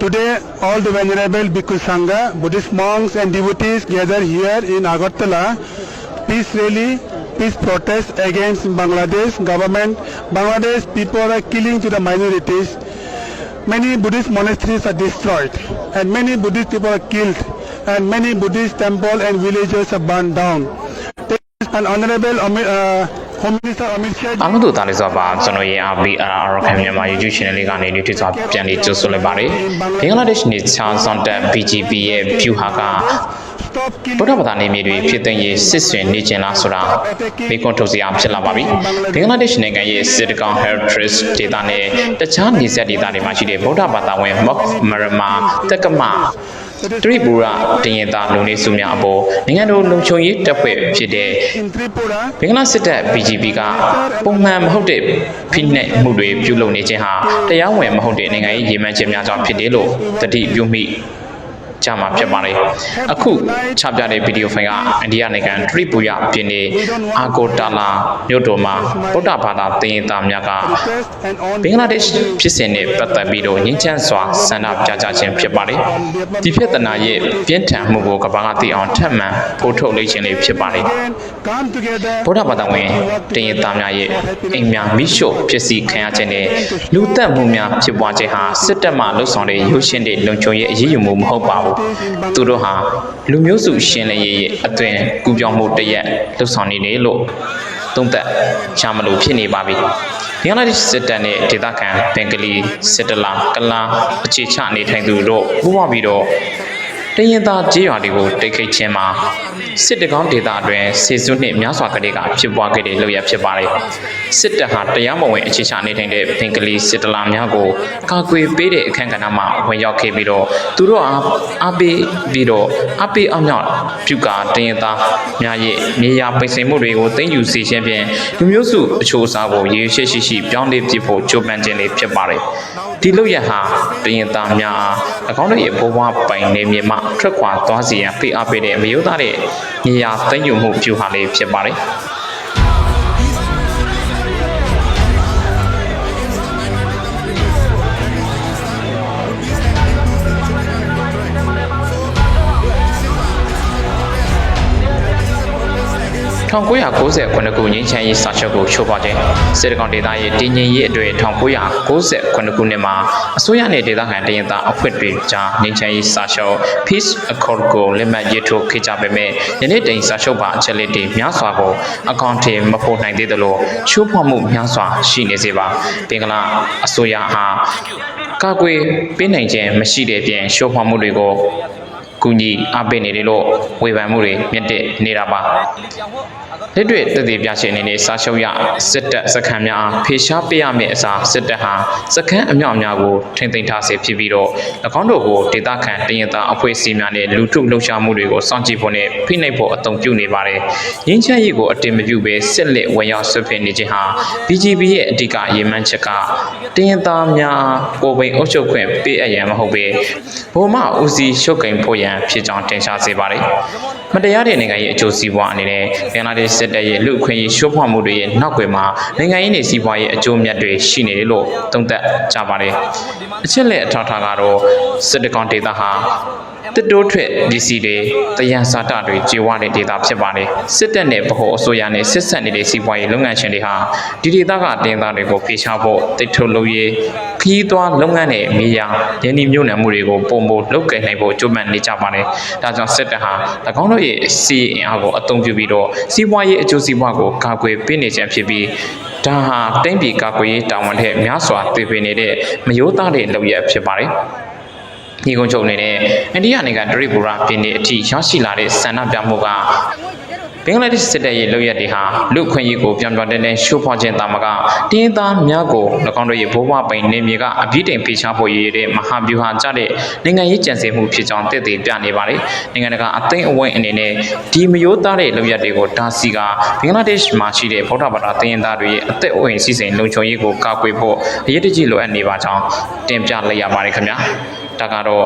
Today, all the Venerable Bhikkhu Sangha, Buddhist monks and devotees gather here in Agartala, peace rally, peace protest against Bangladesh government. Bangladesh people are killing to the minorities. Many Buddhist monasteries are destroyed, and many Buddhist people are killed, and many Buddhist temples and villages are burned down. An honorable uh, Home Minister Amit Shah. အားလုံးတို့တားလေးစွာပါကျွန်တော်ရဲ့ RBR ရခိုင်မြန်မာ YouTube channel လေးကနေဒီထစွာပြန်လေးကြိုဆိုလိုက်ပါတယ်ဘင်္ဂလားဒေ့ရှ်နေချာစွန်တက် BGP ရဲ့ view ဟာက Stop killing. ဗုဒ္ဓဘာသာနေမြေတွေဖြစ်တဲ့ရေးစစ်ဆွင်နေကျင်လားဆိုတာမိကွန်ထုတ်စရာဖြစ်လာပါပြီဘင်္ဂလားဒေ့ရှ်နိုင်ငံရဲ့စစ်တကောင် Heritage ဒေသနဲ့တခြားနေဆက်ဒေသတွေမှာရှိတဲ့ဗုဒ္ဓဘာသာဝင်မော့မရမာတက္ကမ တရိပူရတင်ရတာလူနေစုများအပေါ်နိုင်ငံတော်လုံခြုံရေးတပ်ဖွဲ့ဖြစ်တဲ့ In Tripura, ဘင်္ဂလားစစ်တပ် BGP ကပုံမှန်မဟုတ်တဲ့ဖိနှိပ်မှုတွေပြုလုပ်နေခြင်းဟာတရားဝင်မဟုတ်တဲ့နိုင်ငံရေးရည်မှန်းချက်များကြောင့်ဖြစ်တယ်လို့တတိပြုမိ ကြမှာဖြစ်ပါတယ်အခုချပြတဲ့ဗီဒီယိုဖိုင်ကအိန္ဒိယနိုင်ငံထရိပူရပြည်နယ်အာကိုတာလာမြို့တော်မှာဗုဒ္ဓဘာသာသင်္သားများက protest and on ဘင်္ဂလားဒေ့ရှ်ဖြစ်စဉ်နဲ့ပတ်သက်ပြီးတော့ငြင်းချမ်းစွာဆန္ဒပြကြခြင်းဖြစ်ပါတယ်။ဒီပြဿနာရဲ့ပြင်းထန်မှုကိုကမ္ဘာကသိအောင်ထပ်မံပို့ထုတ်လိုက်ခြင်းလေးဖြစ်ပါတယ်။ again come together. ဗုဒ္ဓဘာသာဝင်တင်ရသားများရဲ့အိမ်များမိရှို့ဖြစ်စီခံရခြင်းနဲ့လူသက်မှုများဖြစ်ပွားခြင်းဟာစစ်တပ်မှလှုပ်ဆောင်တဲ့ရုပ်ရှင်တွေလုံခြုံရေးအရေးယူမှုမဟုတ်ပါဘူးသူတို့ဟာလူမျိုးစုရှင်းလင်းရေးရဲ့အသွင်ကူပြောင်းမှုတစ်ရက်လှုပ်ဆောင်နေတယ်လို့သုံးသပ်ချမလို့ဖြစ်နေပါပြီဘင်္ဂလားဒေ့ရှ်စစ်တပ်နဲ့ဒေသခံဘင်္ဂလီစစ်တလာကလာအခြေချနေထိုင်သူတို့ပူးပေါင်းပြီးတော့ တရင်သားကြေးရွာတွေကိုတိတ်ခိတ်ခြင်းမှာစစ်တကောင်းဒေသအတွင်းစေစုနှစ်များစွာကလေးကဖြစ်ပွားခဲ့တဲ့လုပ်ရဖြစ်ပါတယ်စစ်တပ်ဟာတရားမဝင်အခြေချနေထိုင်တဲ့ဘင်္ဂလီစစ်တလာများကိုကာကွယ်ပေးတဲ့အခမ်းကဏ္ဍမှာဝင်ရောက်ခဲ့ပြီးတော့သူတို့အားအားပေးပြီးတော့အားပေးအောင်မြောက်ပြုကာတရင်သားများရဲ့မြေယာပိတ်စိန်မှုတွေကိုသိမ်းယူစေခြင်းဖြင့်လူမျိုးစုအချိုးအစားကိုရေရှိရှိရှိပြောင်းလဲပြဖို့ကြိုးပမ်းခြင်းလေးဖြစ်ပါတယ် ဒီလုပ်ရဟာတရင်သားများအား၎င်းတို့ရဲ့ဘဝပိုင်နေမြေမှထွက်ခွာသွားစီရန်ဖိအားပေးတဲ့မယိုးသားတဲ့နေရာသိမ်းယူမှုပြုဟာလေးဖြစ်ပါတယ် 1998ခုငင်းချမ်းရေးစာချုပ်ကိုချိုးဖောက်ခြင်းစစ်တကောင်ဒေသရဲ့တည်ငြိမ်ရေးအတွက်1998ခုနှစ်မှာအစိုးရနဲ့ဒေသခံတရင်သားအဖွဲ့တွေကြားငင်းချမ်းရေးစာချုပ် Peace Accord ကိုလက်မှတ်ရေးထိုးခဲ့ကြပေမဲ့ယနေ့တိန်စာချုပ်ပါအချက်လက်တွေများစွာကိုအကောင့်ထဲမဖို့နိုင်သေးသလိုချိုးဖောက်မှုများစွာရှိနေစေပါဘင်္ဂလားအစိုးရဟာကာကွယ်ပေးနိုင်ခြင်းမရှိတဲ့ပြင်ချိုးဖောက်မှုတွေကို ကူညီအားပေးနေတယ်လို့ဝေဖန်မှုတွေမြင့်တက်နေတာပါ လက်တွေ့တည်တည်ပြရှင်နေတဲ့စာချုပ်ရစစ်တပ်စခန်းများအားဖေရှားပေးရမယ့်အစားစစ်တပ်ဟာစခန်းအမြောက်အများကိုထိမ့်သိမ်းထားစေဖြစ်ပြီးတော့၎င်းတို့ကိုဒေသခံတရင်သားအဖွဲ့အစည်းများနဲ့လူထုလှုပ်ရှားမှုတွေကိုစောင့်ကြည့်ဖို့နဲ့ဖိနှိပ်ဖို့အသုံးပြုနေပါတယ်။ရင်းချမ်းရေးကိုအတင်မပြုဘဲစစ်လက်ဝင်ရောက်ဆွဖင်နေခြင်းဟာ BGB ရဲ့အဓိကရည်မှန်းချက်ကတရင်သားများကိုယ်ပိုင်အုပ်ချုပ်ခွင့်ပေးအပ်ရန်မဟုတ်ဘဲဘုံမဦးစီးရှုပ်ကင်ဖို့ရန်ဖြစ်ကြောင်းတင်ရှားစေပါတယ်။မတရားတဲ့နိုင်ငံရေးအကျိုးစီးပွားအနေနဲ့ဘင်္ဂလားဒေ့ရှ်စစ်တပ်ရဲ့လူအခွင့်အရေးရှိုးဖောက်မှုတွေရဲ့နောက်ွယ်မှာနိုင်ငံရေးနေစီးပွားရေးအကျိုးမြတ်တွေရှိနေတယ်လို့သုံးသပ်ကြပါတယ်။အချက်လက်အထောက်အထားကတော့စစ်တကောင်ဒေတာဟာ တစ်တိုးထွက်ပစ္စည်းတွေတယံစာတတွေကြေဝတဲ့ဒေတာဖြစ်ပါတယ်စစ်တပ်နဲ့ဗဟိုအစိုးရနဲ့စစ်ဆက်နေတဲ့စီးပွားရေးလုပ်ငန်းရှင်တွေဟာဒီဒေတာကတင်သားတွေကိုဖေရှားဖို့တိတ်ထုတ်လုပ်ရေးခီးသွွားလုပ်ငန်းနဲ့မြေယာရင်းနှီးမြှုပ်နှံမှုတွေကိုပုံမလုပ်ကင်နိုင်ဖို့ကြိုးပမ်းနေကြပါတယ်ဒါကြောင့်စစ်တပ်ဟာ၎င်းတို့ရဲ့စီးအင်အားကိုအသုံးပြုပြီးတော့စီးပွားရေးအကျိုးစီးပွားကိုကာကွယ်ပေးနေခြင်းဖြစ်ပြီးဒါဟာတိုင်းပြည်ကာကွယ်ရေးတာဝန်ထက်များစွာတည်ပင်နေတဲ့မယိုးသားတဲ့လုပ်ရဖြစ်ပါတယ် ညီကုန်းချုပ်အနေနဲ့အိန္ဒိယနိုင်ငံဒရိပူရာပြည်နယ်အထိရောက်ရှိလာတဲ့ဆန္ဒပြမှုကဘင်္ဂလားဒေ့ရှ်စစ်တပ်ရဲ့လုပ်ရက်တွေဟာလူခွင့်ရေးကိုပြောင်းပြောင်းတင်းတင်းရှိုးဖောက်ခြင်းတာမကတင်းသားများကို၎င်းတို့ရဲ့ဘိုးဘွားပိုင်နေမြေကအပြည့်တင်ဖေချဖို့ရည်ရတဲ့မဟာဗျူဟာကြတဲ့နိုင်ငံရေးကြံစည်မှုဖြစ်ကြောင်းတည်တည်ပြနေပါတယ်။နိုင်ငံတကာအသိအဝိုင်းအနေနဲ့ဒီမယိုးသားတဲ့လုပ်ရက်တွေကိုဒါစီကဘင်္ဂလားဒေ့ရှ်မှာရှိတဲ့ဗုဒ္ဓဘာသာတင်းသားတွေရဲ့အသက်အိုးအိမ်စီစဉ်လုံခြုံရေးကိုကာကွယ်ဖို့အရေးတကြီးလိုအပ်နေပါကြောင်းတင်ပြလိုက်ရပါတယ်ခင်ဗျာ။ ဒါကတော့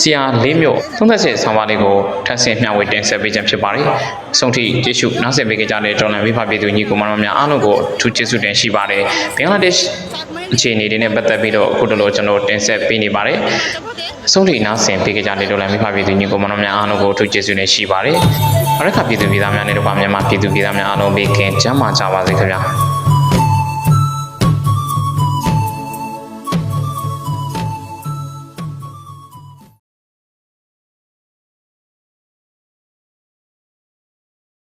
ဆီယာလေးမျိုးသုံးသက်စစ်ဆောင်းပါးလေးကိုထပ်ဆင့်မျှဝေတင်ဆက်ပေးခြင်းဖြစ်ပါတယ်။ဆုံးထိကျေးဇူးနောက်ဆက်ပေးကြတဲ့ဒေါ်လာမိဖပြည်သူညီကိုမတော်များအားလုံးကိုအထူးကျေးဇူးတင်ရှိပါတယ်။ဘင်္ဂလားဒေ့ရှ်အခြေအနေတွေနဲ့ပတ်သက်ပြီးတော့အခုတလို့ကျွန်တော်တင်ဆက်ပေးနေပါတယ်။ဆုံးထိနောက်ဆင်ပေးကြတဲ့ဒေါ်လာမိဖပြည်သူညီကိုမတော်များအားလုံးကိုအထူးကျေးဇူးတင်ရှိပါတယ်။အရခပြည်သူပြည်သားများနဲ့တော့ဗမာမြန်မာပြည်သူပြည်သားများအားလုံးဘေးကင်းကျန်းမာကြပါစေခင်ဗျာ။